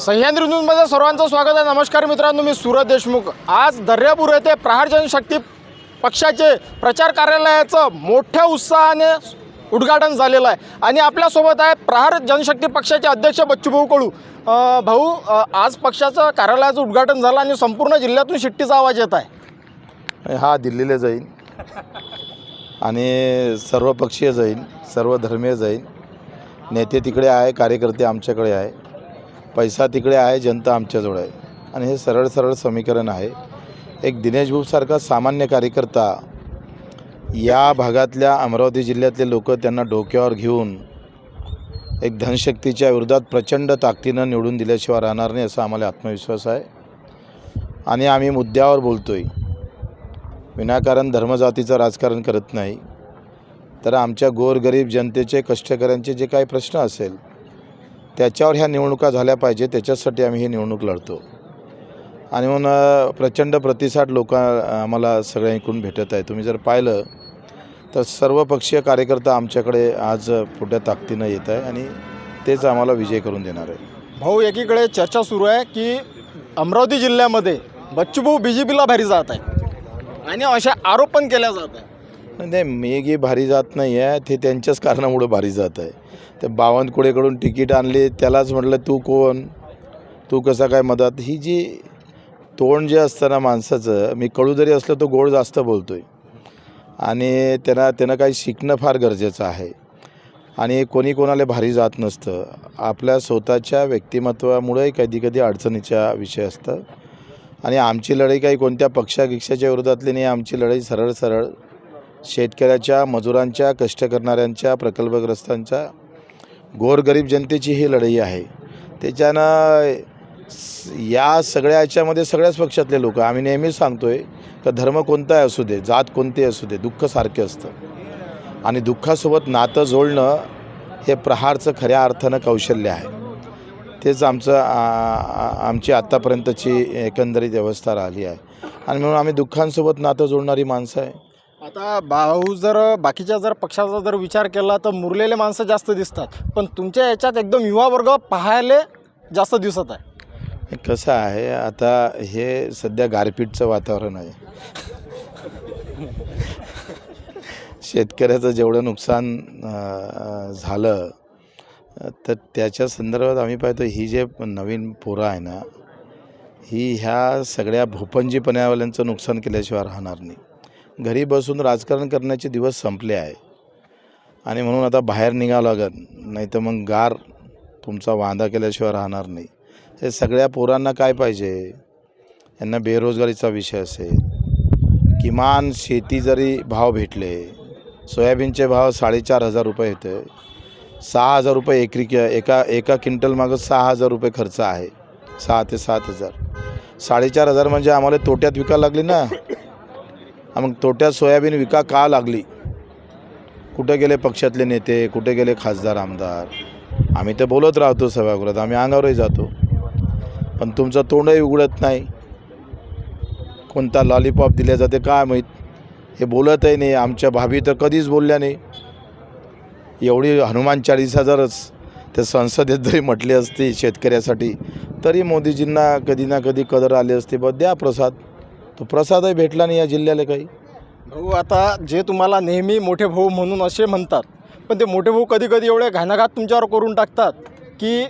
सह्याद्री न्यूजमध्ये सर्वांचं स्वागत आहे. नमस्कार मित्रांनो मी सुरत देशमुख. आज दर्यापूर येथे प्रहार जनशक्ती पक्षाचे प्रचार कार्यालयाचं मोठ्या उत्साहाने उद्घाटन झालेलं आहे. आणि आपल्यासोबत आहे प्रहार जनशक्ती पक्षाचे अध्यक्ष बच्चूभाऊ कडू भाऊ आज पक्षाचं कार्यालयाचं उद्घाटन झालं आणि संपूर्ण जिल्ह्यातून शिट्टीचा आवाज येत आहे. हा दिल्लीला जाईल आणि सर्वपक्षीय जाईल सर्व धर्मीय जाईल नेते तिकडे आहे कार्यकर्ते आमच्याकडे आहे. पैसा तिकडे आहे जनता आमच्याजवळ आहे. आणि हे सरळ सरळ समीकरण आहे. एक दिनेश भूपसारखा सामान्य कार्यकर्ता या भागातल्या अमरावती जिल्ह्यातले लोक त्यांना डोक्यावर घेऊन एक धनशक्तीच्या विरोधात प्रचंड ताकदीनं निवडून दिल्याशिवाय राहणार नाही असा आम्हाला आत्मविश्वास आहे. आणि आम्ही मुद्द्यावर बोलतो आहे विनाकारण धर्मजातीचं राजकारण करत नाही. तर आमच्या गोरगरीब जनतेचे कष्टकऱ्यांचे जे काही प्रश्न असेल त्याच्यावर ह्या निवडणुका झाल्या पाहिजे त्याच्यासाठी आम्ही ही निवडणूक लढतो. आणि म्हणून प्रचंड प्रतिसाद लोक आम्हाला सगळ्यांकडून भेटत आहे तुम्ही जर पाहिलं तर सर्वपक्षीय कार्यकर्ता आमच्याकडे आज पुढ्या ताकदीनं येत आहे आणि तेच आम्हाला विजय करून देणार आहे. भाऊ एकीकडे चर्चा सुरू आहे की अमरावती जिल्ह्यामध्ये बच्चूभाऊ बी जे पीला भारी जात आहे आणि अशा आरोप पण केल्या जात आहे नाही मेघी भारी जात नाही आहे ते त्यांच्याच कारणामुळं भारी जात आहे. ते बावनकुळेकडून तिकीट आणली त्यालाच म्हटलं तू कोण? तू कसा काय मदत? ही जी तोंड जे असतं ना माणसाचं मी कळू जरी असलं तो गोड जास्त बोलतो आहे आणि त्यांना त्यानं काही शिकणं फार गरजेचं आहे. आणि कोणी कोणाला भारी जात नसतं. आपल्या स्वतःच्या व्यक्तिमत्वामुळे कधी कधी अडचणीचा विषय असतं. आणि आमची लढाई काही कोणत्या पक्षागिक्षाच्या विरोधातली नाही आमची लढाई सरळ सरळ शेतकऱ्याच्या मजुरांच्या कष्ट करणाऱ्यांच्या प्रकल्पग्रस्तांच्या गोरगरीब जनतेची ही लढाई आहे. त्याच्यानं या सगळ्या याच्यामध्ये सगळ्याच पक्षातले लोक आम्ही नेहमीच सांगतो आहे का धर्म कोणताही असू दे जात कोणते असू दे दुःख सारखे असतं. आणि दुःखासोबत नातं जोडणं हे प्रहारचं खऱ्या अर्थानं कौशल्य आहे. तेच आमचं आमची आत्तापर्यंतची एकंदरीत व्यवस्था राहिली आहे. आणि म्हणून आम्ही दुःखांसोबत नातं जोडणारी माणसं आहे. आता भाऊ जर बाकीच्या जर पक्षाचा जर विचार केला तर मुरलेले माणसं जास्त दिसतात. पण तुमच्या याच्यात एकदम युवा वर्ग पाहायला जास्त दिसत आहे. कसं आहे आता हे सध्या गारपीटचं वातावरण आहे. शेतकऱ्याचं जेवढं नुकसान झालं तर त्याच्या संदर्भात आम्ही पाहतो ही जे नवीन पोरं आहे ना ही ह्या सगळ्या भोपंजीपण्यावाल्यांचं नुकसान केल्याशिवाय राहणार नाही. घरी बसून राजकारण करण्याचे दिवस संपले आहे. आणि म्हणून आता बाहेर निघावं लागेल. नाही तर मग गार तुमचा वांदा केल्याशिवाय राहणार नाही. हे सगळ्या पोरांना काय पाहिजे? यांना बेरोजगारीचा विषय असेल. किमान शेती जरी भाव भेटले सोयाबीनचे भाव साडेचार हजार रुपये होते. सहा हजार रुपये एकरी एका एका क्विंटलमागं सहा हजार रुपये खर्च आहे. सहा ते सात हजार. साडेचार हजार म्हणजे आम्हाला तोट्यात विकायला लागले ना? मग तोट्यात सोयाबीन विका का लागली? कुठे गेले पक्षातले नेते? कुठे गेले खासदार आमदार? आम्ही तर बोलत राहतो सभागृहात आम्ही अंगावरही जातो. पण तुमचं तोंडही उघडत नाही. कोणता लॉलीपॉप दिल्या जाते काय माहीत? हे बोलतही नाही. आमच्या भाभी तर कधीच बोलल्या नाही. एवढी हनुमान चाळीसा जरच त्या संसदेत जरी म्हटली असती शेतकऱ्यासाठी तरी मोदीजींना कधी ना कधी कदर आली असते. ब द्या प्रसाद. तो प्रसादही भेटला नाही या जिल्ह्याला काही. भाऊ आता जे तुम्हाला नेहमी मोठे भाऊ म्हणून असे म्हणतात पण ते मोठे भाऊ कधी कधी एवढे घाणाघात तुमच्यावर करून टाकतात की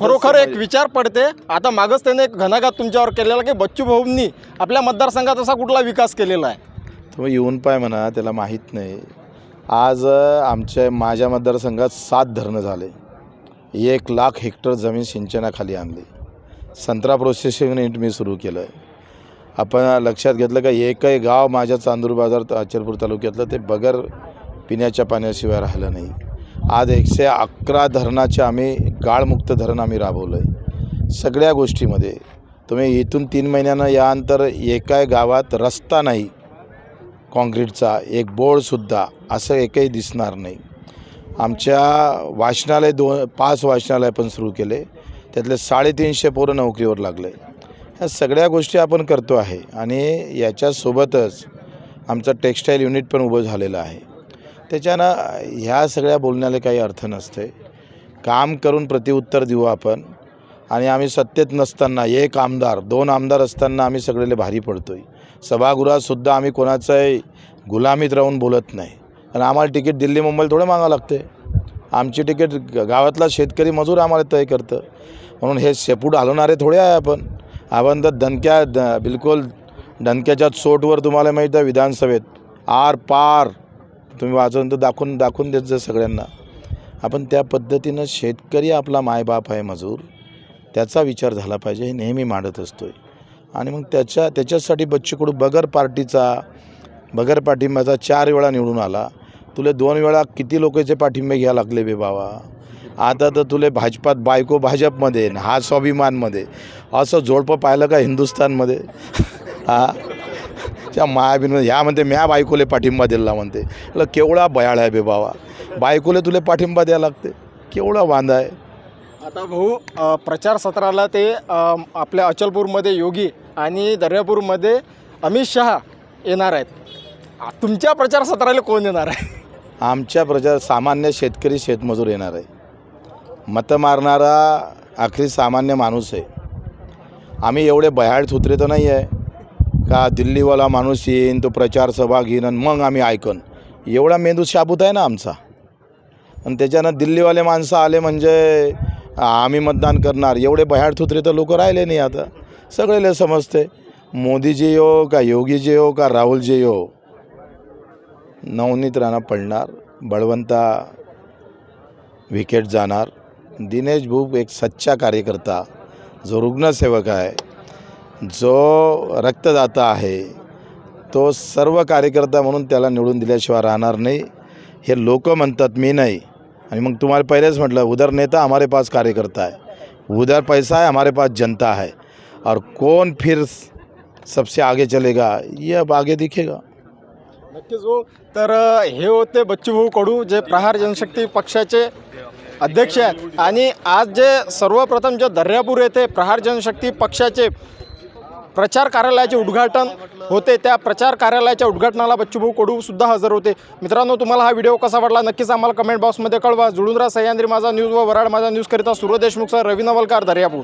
खरोखर एक विचार पडते आता मागच त्याने एक घणाघात तुमच्यावर केलेला की बच्चू भाऊंनी आपल्या मतदारसंघात असा कुठला विकास केलेला आहे? तुम्ही येऊन पाय म्हणा त्याला माहीत नाही. आज अ, आमच्या माझ्या मतदारसंघात सात धरणं झाले. एक लाख हेक्टर जमीन सिंचनाखाली आणली. संत्रा प्रोसेसिंग युनिट मी सुरू केलं आहे आपण लक्षात घेतलं का एकही गाव माझ्या चांदूर बाजार अचलपूर तालुक्यातलं ते बगर पिण्याच्या पाण्याशिवाय राहिलं नाही. आज एकशे अकरा धरणाचे आम्ही गाळमुक्त धरण आम्ही राबवलं आहे सगळ्या गोष्टीमध्ये. तुम्ही इथून तीन महिन्यानं यानंतर एका गावात रस्ता नाही. काँक्रीटचा एक बोर्डसुद्धा असं एकही दिसणार नाही. आमच्या वाचनालय दोन पाच वाचनालय पण सुरू केले. त्यातले साडेतीनशे पोरं नोकरीवर लागले. ह्या सगळ्या गोष्टी आपण करतो आहे. आणि याच्यासोबतच आमचं टेक्स्टाईल युनिट पण उभं झालेलं आहे. त्याच्यानं ह्या सगळ्या बोलण्याला काही अर्थ नसते. काम करून प्रतिउत्तर देऊ आपण. आणि आम्ही सत्तेत नसताना एक आमदार दोन आमदार असताना आम्ही सगळेले भारी पडतो आहे सभागृहातसुद्धा आम्ही कोणाचाही गुलामीत राहून बोलत नाही. आणि आम्हाला तिकीट दिल्ली मुंबईला थोडं मागावं लागते आमची तिकीट ग- गावातला शेतकरी मजूर आम्हाला तय करतं. म्हणून हे शेपूट हलवणारे थोडे आहे आपण. आपण तर दणक्या द बिलकुल दणक्याच्या चोटवर तुम्हाला माहीत आहे विधानसभेत. आर पार. तुम्ही वाचून तर दाखवून दाखवून देत जा सगळ्यांना. आपण त्या पद्धतीनं शेतकरी आपला मायबाप आहे मजूर. त्याचा विचार झाला पाहिजे हे नेहमी मांडत असतो आहे आणि मग त्याच्या त्याच्यासाठी बच्चू कडू बगर पार्टीचा बगर पाठिंब्याचा चार वेळा निवडून आला. तुला दोन वेळा किती लोकांचे पाठिंबे घ्या लागले बे बाबा? आता तर तुले भाजपात बायको भाजपमध्ये न हा स्वाभिमानमध्ये. असं जोडपं पाहिलं का हिंदुस्थानमध्ये? हा? त्या मायाबीनमध्ये ह्या म्हणते म्या बायकोले पाठिंबा दिला म्हणते. केवढा बयाळ आहे बे बाबा. बायकोले तुले पाठिंबा द्यायला लागते. केवढा वांदा आहे. आता भाऊ प्रचार सत्राला ते आपल्या अचलपूरमध्ये योगी आणि दर्यापूरमध्ये अमित शहा येणार आहेत. तुमच्या प्रचार सत्राला कोण येणार आहे? आमच्या प्रजा सामान्य शेतकरी शेतमजूर येणार आहे. मतं मारणारा आखरी सामान्य माणूस आहे. आम्ही एवढे बयाळ सुत्रे तर नाही आहे. का दिल्लीवाला माणूस येईन तो प्रचार सभा घेईन आणि मग आम्ही ऐकन. एवढा मेंदू शाबूत आहे ना आमचा. आणि त्याच्यानं दिल्लीवाले माणसं आले म्हणजे आम्ही मतदान करणार. एवढे बयाळ थुत्रे तर लोक राहिले नाही आता. सगळेले समजते. मोदीजी हो का योगीजी हो का राहुलजी हो. नवनीत राणा पडणार बळवंता विकेट जाणार. दिनेश भूप एक सच्चा कार्यकर्ता जो रुग्णसेवक आहे जो रक्तदाता आहे तो सर्व कार्यकर्ता म्हणून त्याला निवडून दिल्याशिवाय राहणार नाही. हे लोक म्हणतात मी नाही. आणि मग तुम्हाला पहिलेच म्हटलं उधर नेता हमारे पास कार्यकर्ता आहे. उधर पैसा है हमारे पास जनता है और कौन फिर सबसे आगे चलेगा ये अब आगे दिखेगा। नक्कीच हो. तर हे होते बच्चूभाऊ कडू जे प्रहार जनशक्ती पक्षाचे अध्यक्ष आहेत. आणि आज जे सर्वप्रथम जे दर्यापूर येथे प्रहार जनशक्ती पक्षाचे प्रचार कार्यालयाचे उद्घाटन होते त्या प्रचार कार्यालयाच्या उद्घाटनाला बच्चूभाऊ कडू सुद्धा हजर होते. मित्रांनो तुम्हाला हा व्हिडिओ कसा वाटला? नक्कीच आम्हाला कमेंट बॉक्समध्ये कळवा. जुळून राहा सह्याद्री माझा न्यूज व वराड माझा न्यूज करिता सूर्य देशमुखसह रवी नवलकार दर्यापूर.